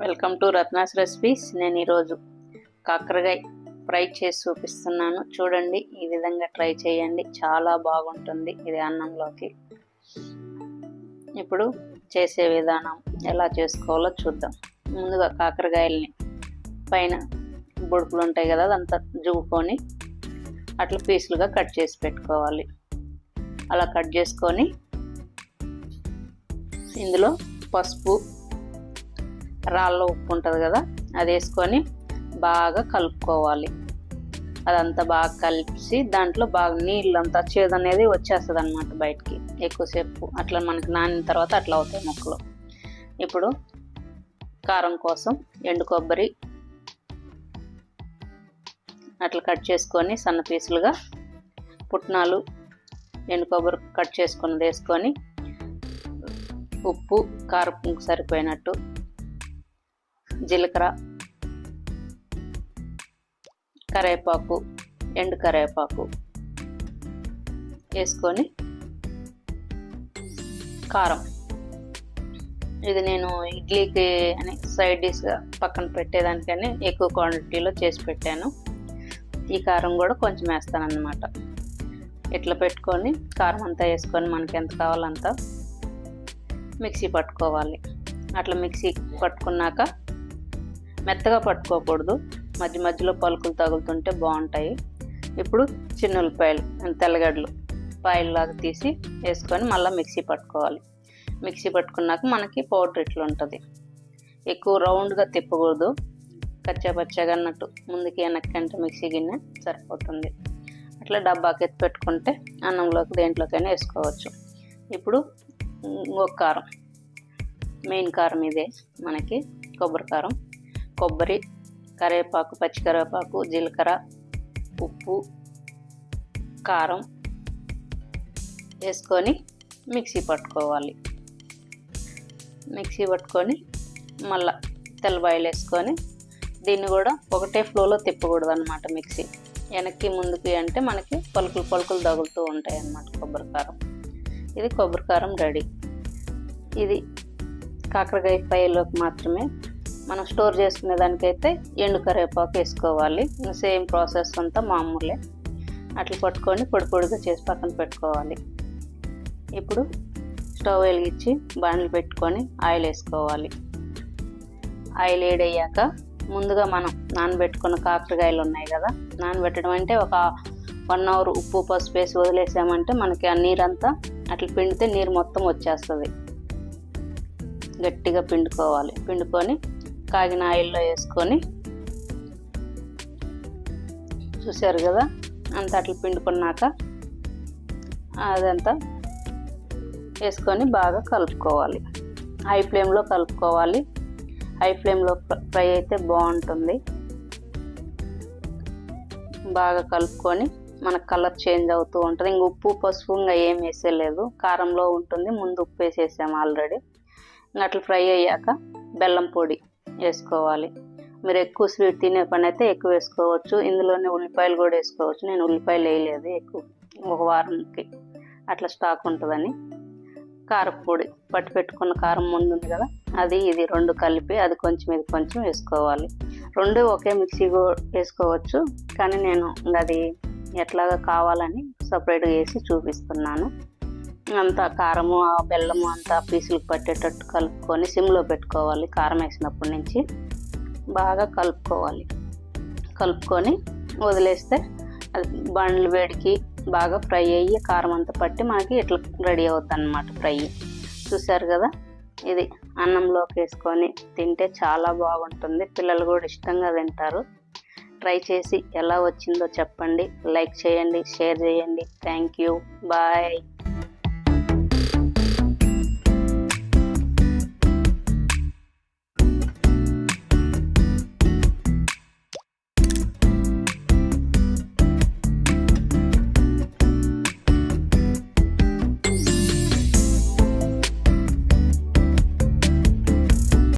Welcome to Ratna's recipes. నేను ఈరోజు కాకరకాయ ఫ్రై చేసి చూపిస్తున్నాను. చూడండి ఈ విధంగా ట్రై చేయండి. చాలా బాగుంటుంది ఇది అన్నంలోకి. ఇప్పుడు చేసే విధానం ఎలా చేసుకోవాలో చూద్దాం. ముందుగా కాకరకాయల్ని పైన బుడుపులు ఉంటాయి కదా అదంతా జుగుకొని అట్లా పీసులుగా కట్ చేసి పెట్టుకోవాలి. అలా కట్ చేసుకొని ఇందులో పసుపు రాళ్ళ ఉప్పు ఉంటుంది కదా అది వేసుకొని బాగా కలుపుకోవాలి. అదంతా బాగా కలిపి దాంట్లో బాగా నీళ్ళంతా చేదు అనేది వచ్చేస్తుంది అనమాట బయటికి ఎక్కువసేపు. అట్లా మనకి నానిన తర్వాత అట్లా అవుతాయి మొక్కలు. ఇప్పుడు కారం కోసం ఎండు కొబ్బరి అట్లా కట్ చేసుకొని సన్న పీసులుగా పుట్నాలు ఎండు కొబ్బరి కట్ చేసుకుని వేసుకొని ఉప్పు కారం సరిపోయినట్టు జీలకర్ర కరేపాకు ఎండు కరివేపాకు వేసుకొని కారం. ఇది నేను ఇడ్లీకి అని సైడ్ డిష్గా పక్కన పెట్టేదానికని ఎక్కువ క్వాంటిటీలో చేసి పెట్టాను. ఈ కారం కూడా కొంచెం వేస్తాను అన్నమాట ఇట్లా పెట్టుకొని కారం అంతా వేసుకొని మనకి ఎంత కావాలంత మిక్సీ పట్టుకోవాలి. అట్లా మిక్సీ పట్టుకున్నాక మెత్తగా పట్టుకోకూడదు. మధ్య మధ్యలో పలుకులు తగులుతుంటే బాగుంటాయి. ఇప్పుడు చిన్న ఉల్లిపాయలు తెల్లగడ్డలు పాయల్లాగా తీసి వేసుకొని మళ్ళీ మిక్సీ పట్టుకోవాలి. మిక్సీ పట్టుకున్నాక మనకి పౌడర్ ఇట్లా ఉంటుంది. ఎక్కువ రౌండ్గా తిప్పకూడదు. కచ్చా పచ్చగా అన్నట్టు ముందుకి వెనక్కంటే మిక్సీ గిన్నె సరిపోతుంది. అట్లా డబ్బాకి ఎత్తి పెట్టుకుంటే అన్నంలోకి దేంట్లోకైనా వేసుకోవచ్చు. ఇప్పుడు ఇంకొక కారం. మెయిన్ కారం ఇదే మనకి కొబ్బరి కారం. కొబ్బరి కరివేపాకు పచ్చికరివేపాకు జీలకర్ర ఉప్పు కారం వేసుకొని మిక్సీ పట్టుకోవాలి. మిక్సీ పట్టుకొని మళ్ళా తెల్లబాయలు వేసుకొని దీన్ని కూడా ఒకటే ఫ్లోలో తిప్పకూడదు అనమాట మిక్సీ. వెనక్కి ముందుకి అంటే మనకి పలుకులు పలుకులు తగులుతూ ఉంటాయి అన్నమాట కొబ్బరి కారం. ఇది కొబ్బరి కారం రెడీ. ఇది కాకరకాయ ఫ్రైలోకి మాత్రమే మనం స్టోర్ చేసుకునే దానికైతే ఎండు కరివేపాకు వేసుకోవాలి. సేమ్ ప్రాసెస్ అంతా మామూలే. అట్లా పట్టుకొని పొడి పొడిగా చేసి పక్కన పెట్టుకోవాలి. ఇప్పుడు స్టవ్ వెలిగించి బాండ్లు పెట్టుకొని ఆయిల్ వేసుకోవాలి. ఆయిల్ వేడయ్యాక ముందుగా మనం నానబెట్టుకున్న కాకరకాయలు ఉన్నాయి కదా నానబెట్టడం అంటే ఒక వన్ అవర్ ఉప్పు పసుపు వేసి వదిలేసామంటే మనకి ఆ నీరంతా అట్లా పిండితే నీరు మొత్తం వచ్చేస్తుంది. గట్టిగా పిండుకోవాలి. పిండుకొని కాగిన ఆయిల్లో వేసుకొని చూశారు కదా? అంత అట్లా పిండుకున్నాక అదంతా వేసుకొని బాగా కలుపుకోవాలి. హై ఫ్లేమ్లో కలుపుకోవాలి. హై ఫ్లేమ్లో ఫ్రై అయితే బాగుంటుంది. బాగా కలుపుకొని మనకు కలర్ చేంజ్ అవుతూ ఉంటుంది. ఇంక ఉప్పు పసుపు ఇంకా ఏం వేసేయలేదు. కారంలో ఉంటుంది. ముందు ఉప్పు వేసేసాము ఆల్రెడీ. అట్లా ఫ్రై అయ్యాక బెల్లం పొడి. వేసుకోవాలి. మీరు ఎక్కువ స్వీట్ తినే పని అయితే ఎక్కువ వేసుకోవచ్చు. ఇందులోనే ఉల్లిపాయలు కూడా వేసుకోవచ్చు. నేను ఉల్లిపాయలు వేయలేదు ఎక్కువ ఒక వారంకి అట్లా స్టాక్ ఉంటుందని. కారపొడి పట్టి పెట్టుకున్న కారం ముందు ఉంది కదా అది ఇది రెండు కలిపి అది కొంచెం ఇది కొంచెం వేసుకోవాలి. రెండు ఒకే మిక్సీ వేసుకోవచ్చు. కానీ నేను అది ఎట్లాగా కావాలని సపరేట్గా వేసి చూపిస్తున్నాను. అంతా కారము ఆ బెల్లము అంతా పీసులకు పట్టేటట్టు కలుపుకొని సిమ్లో పెట్టుకోవాలి కారం వేసినప్పటి నుంచి. బాగా కలుపుకోవాలి. కలుపుకొని వదిలేస్తే అది బండ్లు వేడికి బాగా ఫ్రై అయ్యి కారం అంతా పట్టి మనకి ఇట్లా రెడీ అవుతుంది అన్నమాట ఫ్రై. చూసారు కదా? ఇది అన్నంలోకి వేసుకొని తింటే చాలా బాగుంటుంది. పిల్లలు కూడా ఇష్టంగా తింటారు. ట్రై చేసి ఎలా వచ్చిందో చెప్పండి. లైక్ చేయండి షేర్ చేయండి. Thank you. బాయ్.